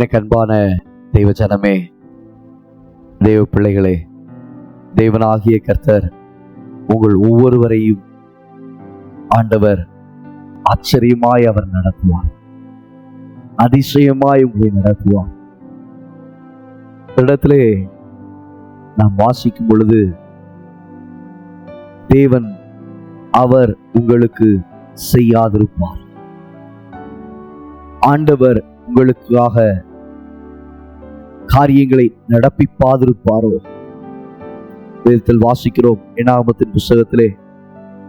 எனக்கு அன்பான தெய்வ ஜனமே தெய்வ பிள்ளைகளே தெய்வனாகிய கர்த்தர் உங்கள் ஒவ்வொருவரையும் ஆண்டவர் ஆச்சரியமாய் அவர் நடத்துவார். அதிசயமாய் உங்களை நடத்துவார். இடத்திலே நாம் வாசிக்கும் பொழுது தேவன் அவர் உங்களுக்கு செய்யாதிருப்பார். ஆண்டவர் உங்களுக்காக காரியங்களை நடப்பிப்பாதிருப்பாரோ? வேதத்தில் வாசிக்கிறோம் எனாமத்தின் புஸ்தகத்திலே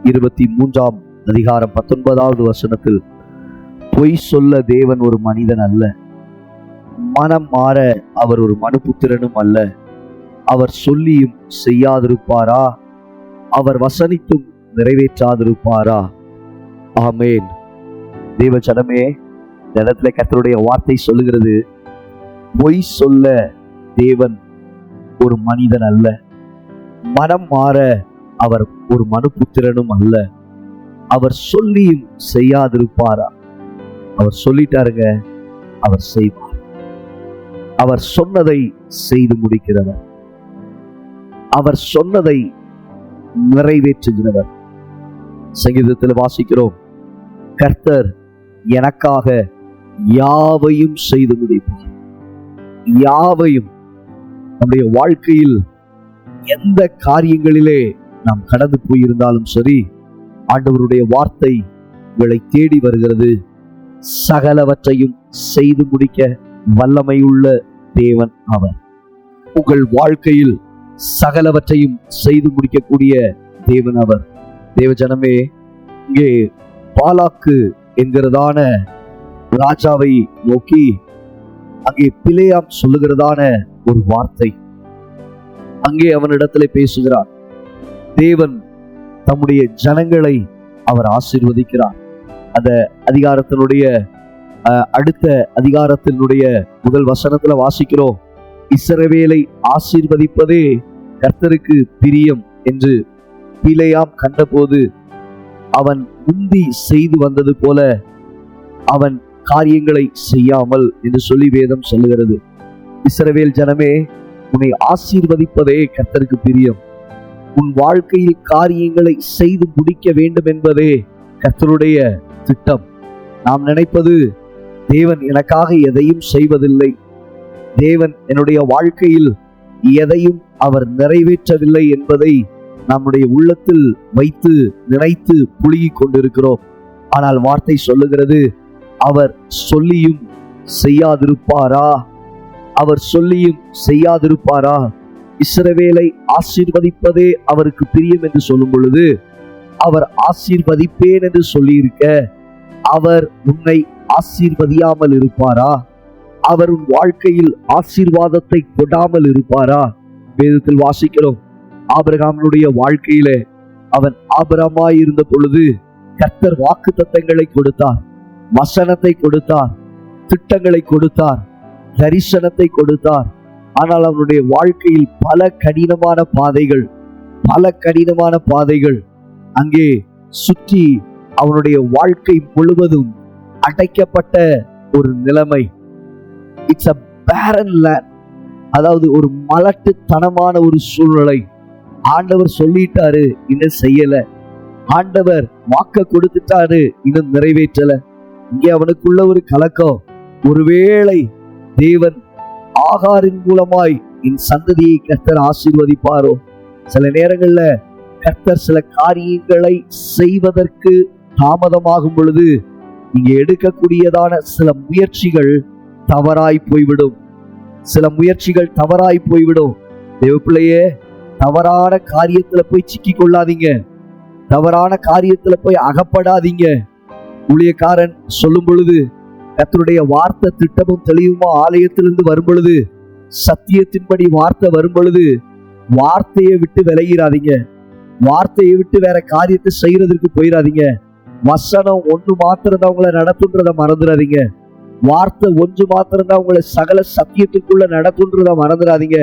இருபத்தி மூன்றாம் அதிகாரம் பத்தொன்பதாவது வசனத்தில் பொய் சொல்ல தேவன் ஒரு மனிதன் அல்ல. மனம் மாற அவர் ஒரு மனுபுத்திரனும் அல்ல. அவர் சொல்லியும் செய்யாதிருப்பாரா? அவர் வசனித்தும் நிறைவேற்றாதிருப்பாரா? ஆமேன். தேவ ஜனமே இந்த இடத்துல கத்தருடைய வார்த்தை சொல்லுகிறது. பொய் சொல்ல தேவன் ஒரு மனிதன் அல்ல. மனம் மாற அவர் ஒரு மனுபுத்திரனும் அல்ல. அவர் சொல்லியும் செய்யாதிருப்பாரா? அவர் சொல்லிட்டாருங்க அவர் செய்வார். அவர் சொன்னதை செய்து முடிக்கிறவர். அவர் சொன்னதை நிறைவேற்றுகிறவர். சங்கீதத்தில் வாசிக்கிறோம் கர்த்தர் எனக்காக யாவையும் செய்து முடிப்பார். யாவையும் நம்முடைய வாழ்க்கையில் எந்த காரியங்களிலே நாம் கடந்து போயிருந்தாலும் சரி ஆண்டவருடைய வார்த்தை உங்களை தேடி வருகிறது. சகலவற்றையும் செய்து முடிக்க வல்லமையுள்ள தேவன் அவர். உங்கள் வாழ்க்கையில் சகலவற்றையும் செய்து முடிக்கக்கூடிய தேவன் அவர். தேவஜனமே இங்கே பாலாக்கு என்கிறதான ராஜாவை நோக்கி அங்கே பிழையாம் சொல்லுகிறதான ஒரு வார்த்தை. அங்கே அவனிடத்துல பேசுகிறார் தேவன் தம்முடைய ஜனங்களை அவர் ஆசீர்வதிக்கிறார். அந்த அதிகாரத்தினுடைய அஹ், அடுத்த அதிகாரத்தினுடைய முதல் வசனத்துல வாசிக்கிறோம். இசரவேலை ஆசீர்வதிப்பதே கர்த்தருக்கு பிரியம் என்று பிழையாம் கண்டபோது அவன் முந்தி செய்து வந்தது போல அவன் காரியங்களை செய்யாமல் என்று சொல்லி வேதம் சொல்லுகிறது. இஸ்ரவேல் ஜனமே உன்னை ஆசீர்வதிப்பதே கர்த்தருக்கு பிரியம். உன் வாழ்க்கையில் காரியங்களை செய்து முடிக்க வேண்டும் என்பதே கர்த்தருடைய திட்டம். நாம் நினைப்பது தேவன் எனக்காக எதையும் செய்வதில்லை. தேவன் என்னுடைய வாழ்க்கையில் எதையும் அவர் நிறைவேற்றவில்லை என்பதை நம்முடைய உள்ளத்தில் வைத்து நினைத்து புழுகி கொண்டிருக்கிறோம். ஆனால் வார்த்தை சொல்லுகிறது அவர் சொல்லியும் செய்யாதிருப்பாரா? அவர் சொல்லியும் செய்யாதிருப்பாரா? இஸ்ரவேலை ஆசீர்வதிப்பதே அவருக்கு பிரியம் என்று சொல்லும் பொழுது அவர் ஆசீர்வதிப்பேன் என்று சொல்லியிருக்க அவர் உன்னை ஆசீர்வதியாமல் இருப்பாரா? அவர் உன் வாழ்க்கையில் ஆசீர்வாதத்தை கொடாமல் இருப்பாரா? வேதத்தில் வாசிக்கிறோம் ஆபிரகாமனுடைய வாழ்க்கையில அவன் ஆபரமாய் இருந்த பொழுது கர்த்தர் வாக்கு தத்தங்களை கொடுத்தார். வசனத்தை கொடுத்தார் திட்டங்களை கொடுத்தார் தரிசனத்தை கொடுத்தார். ஆனால் அவருடைய வாழ்க்கையில் பல கடினமான பாதைகள் பல கடினமான பாதைகள் அங்கே சுற்றி அவனுடைய வாழ்க்கை முழுவதும் அடைக்கப்பட்ட ஒரு நிலைமை. இட்ஸ் அ பேரன் லேண்ட் அதாவது ஒரு மலட்டுத்தனமான ஒரு சூழ்நிலை. ஆண்டவர் சொல்லிட்டாரு இன்னும் செய்யல. ஆண்டவர் வாக்க கொடுத்துட்டாரு இன்னும் நிறைவேற்றல. இங்கே அவனுக்குள்ள ஒரு கலக்கம். ஒருவேளை தேவன் ஆகாரின் மூலமாய் என் சந்ததியை கர்த்தர் ஆசீர்வதிப்பாரோ? சில நேரங்கள்ல கர்த்தர் சில காரியங்களை செய்வதற்கு தாமதமாகும் பொழுது நீங்க எடுக்கக்கூடியதான சில முயற்சிகள் தவறாய் போய்விடும். சில முயற்சிகள் தவறாய் போய்விடும். தேவப்பிள்ளையே தவறான காரியத்துல போய் சிக்கி கொள்ளாதீங்க. தவறான காரியத்துல போய் அகப்படாதீங்க. ஊழியக்காரன் சொல்லும் பொழுது கத்தருடைய வார்த்தை திட்டமும் தெளிவுமா ஆலயத்திலிருந்து வரும் பொழுது சத்தியத்தின்படி வார்த்தை வரும் பொழுது வார்த்தையை விட்டு விலகிறாதீங்க. வார்த்தையை விட்டு வேற காரியத்தை செய்யறதுக்கு போயிடாதீங்க வசனம் ஒன்று மாத்திரம் தான் உங்களை நடத்துன்றதை மறந்துடாதீங்க வார்த்தை ஒன்று மாத்திரம் தான் உங்களை சகல சத்தியத்துக்குள்ள நடத்துன்றதை மறந்துடாதீங்க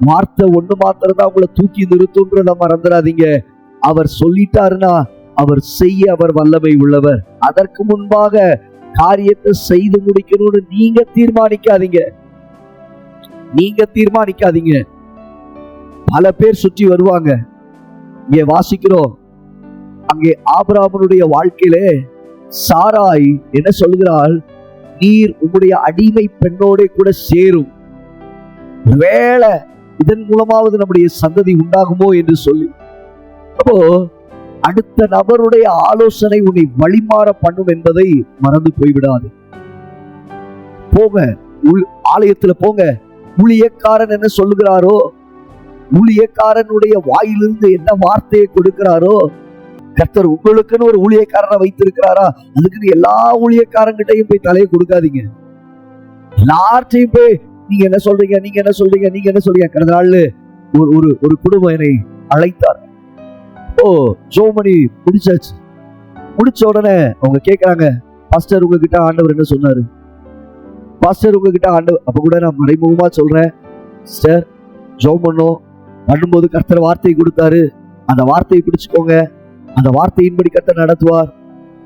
வார்த்தை ஒன்று மாத்திரம் தான் உங்களை தூக்கி நிறுத்துன்றதை மறந்துடாதீங்க அவர் சொல்லிட்டாருன்னா அவர் செய்ய அவர் வல்லமை உள்ளவர். அதற்கு முன்பாக காரியத்தை செய்து முடிக்கணும்னு நீங்க தீர்மானிக்காதீங்க. நீங்க தீர்மானிக்காதீங்க. பல பேர் சுற்றி வருவாங்க. இங்கே வாசிக்கிறோம். அங்கே ஆபராமனுடைய வாழ்க்கையிலே சாராய் என்ன சொல்கிறாள்? நீர் உங்களுடைய அடிமை பெண்ணோட கூட சேரும். வேலை இதன் மூலமாவது நம்முடைய சந்ததி உண்டாகுமோ என்று சொல்லி. அப்போ அடுத்த நபருடைய ஆலோசனை உன்னை வழிமாற பண்ணும் என்பதை மறந்து போய்விடாது. போங்க உள் ஆலயத்துல போங்க. ஊழியக்காரன் என்ன சொல்லுகிறாரோ ஊழியக்காரனுடைய வாயிலிருந்து என்ன வார்த்தையை கொடுக்கிறாரோ கர்த்தர் உங்களுக்குன்னு ஒரு ஊழியக்காரனை வைத்திருக்கிறாரா? அதுக்குன்னு எல்லா ஊழியக்காரங்கிட்டையும் போய் தலையை கொடுக்காதீங்க. எல்லார்ட்டையும் போய் நீங்க என்ன சொல்றீங்க? நீங்க என்ன சொல்றீங்க? நீங்க என்ன சொல்றீங்க? கடந்த நாள்ல ஒரு ஒரு ஒரு குடும்பம் என்னை அழைத்தார். ஓ ஜோமணி முடிச்சாச்சு. முடிச்ச உடனே அவங்க கேட்குறாங்க பாஸ்டர் உங்ககிட்ட ஆண்டவர் என்ன சொன்னாரு? பாஸ்டர் உங்ககிட்ட ஆண்டவர் அப்ப கூட நான் மறைமுகமா சொல்றேன் சார் ஜோம் பண்ணோம் பண்ணும்போது கர்த்தர் வார்த்தை கொடுத்தாரு. அந்த வார்த்தையை பிடிச்சுக்கோங்க. அந்த வார்த்தையின்படி கர்த்தர் நடத்துவார்.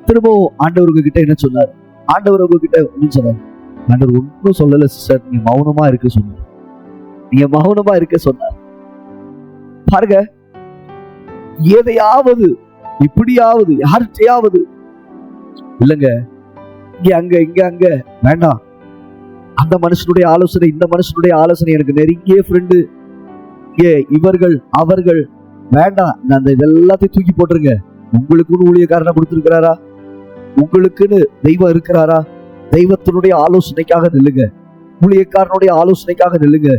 திரும்பவும் ஆண்டவர் உங்ககிட்ட என்ன சொன்னார்? ஆண்டவர் உங்ககிட்ட என்ன சொன்னார். ஆண்டவர் ஒன்றும் சொல்லல சிஸ்டர் நீ மௌனமா இருக்க சொன்னார். நீங்க மௌனமா இருக்க சொன்னார். பாருங்க எதையாவது இப்படியாவது யார்கிட்டையாவது. இல்லைங்க இங்க அங்க இங்க அங்க. வேண்டாம். அந்த மனுஷனுடைய ஆலோசனை இந்த மனுஷனுடைய ஆலோசனை எனக்கு நெருங்கிய ஃப்ரெண்டு ஏ இவர்கள் அவர்கள். வேண்டாம் நான் அந்த இதெல்லாத்தையும் தூக்கி போட்டுருங்க. உங்களுக்குன்னு ஊழியக்காரனை கொடுத்துருக்கிறாரா? உங்களுக்குன்னு தெய்வம் இருக்கிறாரா? தெய்வத்தினுடைய ஆலோசனைக்காக நில்லுங்க. ஊழியக்காரனுடைய ஆலோசனைக்காக நில்லுங்க.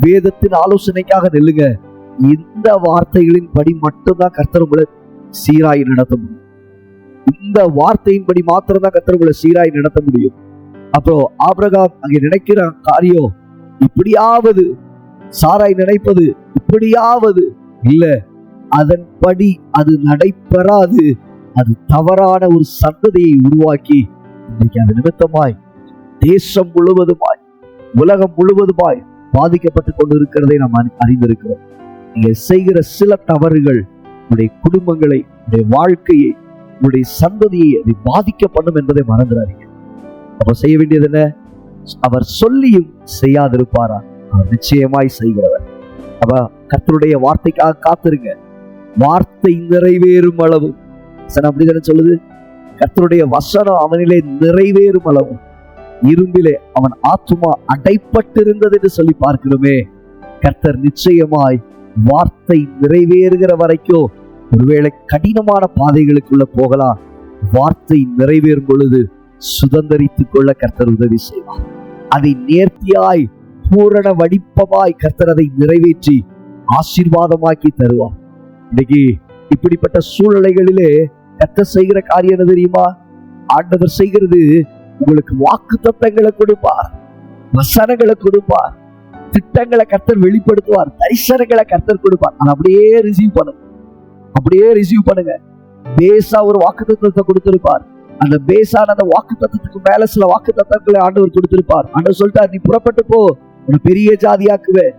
வேதத்தின் ஆலோசனைக்காக நில்லுங்க. இந்த வார்த்தைகளின் படி மட்டும்தான் கர்த்தர் உங்களை சீராய் நடத்த முடியும். இந்த வார்த்தையின்படி மாத்திரம்தான் கர்த்தர் உங்களை சீராய் நடத்த முடியும். அப்போ ஆபிரகாம் அங்கே நினைக்கிற காரியம் இப்படியாவது சாராய் நினைப்பது இப்படியாவது இல்ல. அதன்படி அது நடைபெறாது. அது தவறான ஒரு சந்ததியை உருவாக்கி இன்னைக்கு அது நிமித்தமாய் தேசம் முழுவதுமாய் உலகம் முழுவதுமாய் பாதிக்கப்பட்டு கொண்டிருக்கிறதை நாம் அறிந்திருக்கிறோம். நீங்க செய்கிற சில தவறுகள் உங்களுடைய குடும்பங்களை உங்களுடைய வாழ்க்கையை உங்களுடைய சந்ததியை அதை பாதிக்க பண்ணும் என்பதை மறந்துடாதீங்க. அப்ப செய்ய வேண்டியது என்ன? அவர் சொல்லியும் செய்யாதிருப்பாரா? அவர் நிச்சயமாய் செய்கிறவர். அப்ப கத்தருடைய வார்த்தைக்காக காத்திருங்க. வார்த்தை நிறைவேறும் அளவு. சரி அப்படிதானே சொல்லுது? கத்தருடைய வசனம் அவனிலே நிறைவேறும் அளவு. இரும்பிலே அவன் ஆத்துமா அடைப்பட்டிருந்தது என்று சொல்லி பார்க்கிறோமே. கர்த்தர் நிச்சயமாய் வார்த்தை நிறைவேறுகிற வரைக்கும் ஒருவேளை கடினமான பாதைகளுக்குள்ள போகலாம். வார்த்தை நிறைவேறும் பொழுது சுதந்தரித்துக் கொள்ள கர்த்தர் உதவி செய்வார். அதை நேர்த்தியாய் பூரண வடிப்பமாய் கர்த்தர் அதை நிறைவேற்றி ஆசீர்வாதமாக்கி தருவார். இன்னைக்கு இப்படிப்பட்ட சூழ்நிலைகளிலே கத்த செய்கிற காரியம் என்ன தெரியுமா? ஆண்டவர் செய்கிறது உங்களுக்கு வாக்கு தத்தங்களை கொடுப்பார் வசனங்களை கொடுப்பார் திட்டங்களை கர்த்தர் வெளிப்படுத்துவார் தரிசனங்களை கர்த்தர் கொடுப்பார். அதை அப்படியே ரிசீவ் பண்ணுங்க. அப்படியே ரிசீவ் பண்ணுங்க. பேசா ஒரு வாக்கு தத்துவத்தை கொடுத்திருப்பார். அந்த பேஸான அந்த வாக்கு தத்துவத்துக்கு மேல சில வாக்கு தத்துவங்களை ஆண்டவர் கொடுத்திருப்பார். ஆண்டவர் சொல்லிட்டார் நீ புறப்பட்டு போ. உன்னை பெரிய ஜாதியாக்குவேன்.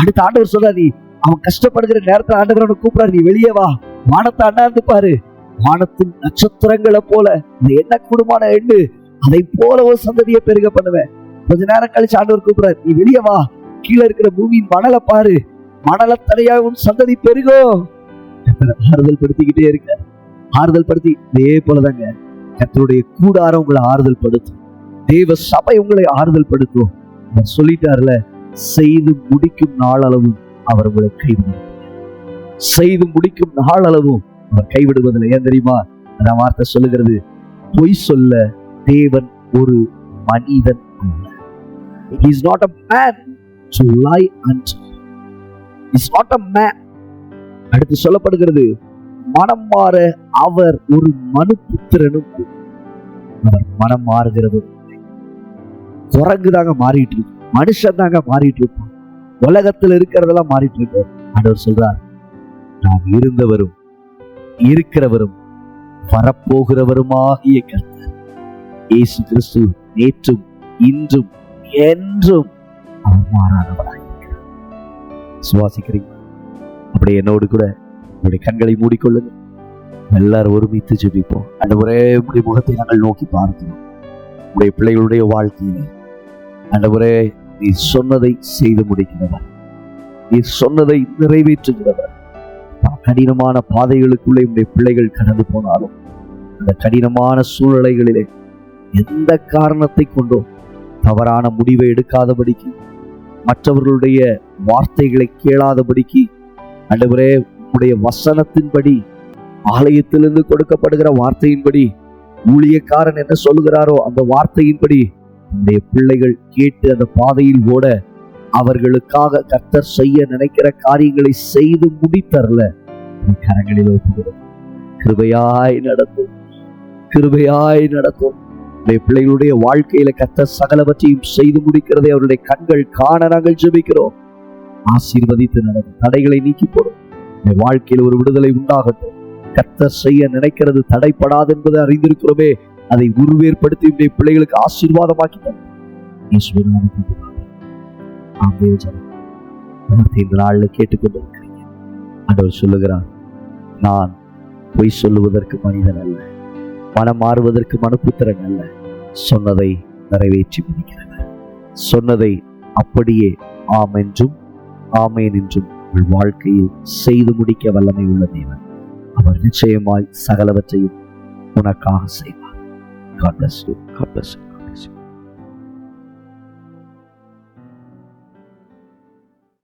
அடுத்து ஆண்டவர் சொல்றார் நீ அவன் கஷ்டப்படுகிற நேரத்துல ஆண்டவர் அவனை கூப்பிடாரு நீ வெளியே வா. வானத்தை அண்ணாந்து பாரு. வானத்தின் நட்சத்திரங்களை போல இந்த என்ன குடும்பமான எண்ணு அதை போல ஒரு சந்ததியை பெருக பண்ணுவேன். கொஞ்ச நேரம் கழிச்சு ஆண்டவர் கூப்பிடுறாரு நீ வெளியே வா. கீழே இருக்கிற பூமியின் மணலை பாரு. மணலை தனியாக உன் சந்ததி பெருகோ. ஆறுதல் படுத்திக்கிட்டே இருக்க ஆறுதல் படுத்தி இதே போலதாங்க. கத்தருடைய கூடாரம் உங்களை ஆறுதல் படுத்தும் தேவ சபை உங்களை ஆறுதல் படுத்தும் அவர் சொல்லிட்டார்ல செய்து முடிக்கும் நாளளவும் அவர் உங்களை கைவிடுவார். செய்து முடிக்கும் நாளளவும் அவர் கைவிடுவதில்லை. ஏன் தெரியுமா? அந்த வார்த்தை சொல்லுகிறது. பொய் சொல்ல தேவன் ஒரு மனிதன் அல்ல. Is not a man to lie unto is not a man அடுத்து சொல்லப்படுகிறது மனம் மாற அவர் ஒரு மனு புத்திரனும் அவர் மனம் மாறுகிறது குரங்கு தாங்க மாறிட்டு இருக்கு. மனுஷன் தாங்க மாறிட்டு இருப்பான் உலகத்துல இருக்கிறதெல்லாம் மாறிட்டு இருக்கு. ஆண்டவர் சொல்றார் நான் இருந்தவரும் இருக்கிறவரும் வரப்போகிறவருமாகிய கர்த்தர். இயேசு கிறிஸ்து நேற்றும் இன்றும் என்றும் அவன் மாறாதவனாய் சுவாசிக்கிறீங்க அப்படி என்னோடு கூட உங்களுடைய கண்களை மூடிக்கொள்ளுங்க எல்லாரும் ஒருமித்து ஜெபிப்போம். அந்த ஒரே உடைய முகத்தை நாங்கள் நோக்கி பார்க்கிறோம். உடைய பிள்ளைகளுடைய வாழ்க்கையிலே. அந்த ஒரே நீ சொன்னதை செய்து முடிக்கிறவர். நீ சொன்னதை நிறைவேற்றுகிறவர். கடினமான பாதைகளுக்குள்ளே உடைய பிள்ளைகள் கடந்து போனாலும் அந்த கடினமான சூழ்நிலைகளிலே எந்த காரணத்தை கொண்டோ தவறான முடிவை எடுக்காதபடிக்கு மற்றவர்களுடைய வார்த்தைகளை கேளாதபடிக்கு ஆண்டவரே உடைய வசனத்தின்படி ஆலயத்திலிருந்து கொடுக்கப்படுகிற வார்த்தையின்படி ஊழியக்காரன் என்ன சொல்லுகிறாரோ அந்த வார்த்தையின்படி உடைய பிள்ளைகள் கேட்டு அந்த பாதையில் ஓட அவர்களுக்காக கர்த்தர் செய்ய நினைக்கிற காரியங்களை செய்து முடித்தரல. கரங்களில் ஒப்புகிறோம். கிருபையாய் நடத்தும் கிருபையாய் நடத்தும் நம்முடைய பிள்ளைகளுடைய வாழ்க்கையில கத்த சகலவற்றையும் செய்து முடிக்கிறதை அவருடைய கண்கள் காண நாங்கள் ஜெபிக்கிறோம். ஆசீர்வதித்து நடக்கும் தடைகளை நீக்கி போடும் வாழ்க்கையில் ஒரு விடுதலை உண்டாகட்டும். கத்த செய்ய நினைக்கிறது தடைப்படாது என்பதை அறிந்திருக்கிறோமே. அதை உருவேற்படுத்தி உடைய பிள்ளைகளுக்கு ஆசீர்வாதமாக்கி இந்த நாளில் கேட்டுக்கொண்டிருக்கிறீங்க. ஆண்டவர் சொல்லுகிறான் நான் பொய் சொல்லுவதற்கு மனிதன் அல்ல. மனம் மாறுவதற்கு மனுப்புத்திறன் அல்ல. சொன்னதை நிறைவேற்றி முடிக்கிறவர் சொன்னதை அப்படியே ஆம் என்றும் ஆமேன் என்றும் உங்கள் வாழ்க்கையில் செய்து முடிக்க வல்லமை உள்ள தேவன். அவர் நிச்சயமாய் சகலவற்றையும் உனக்காக செய்வார். God bless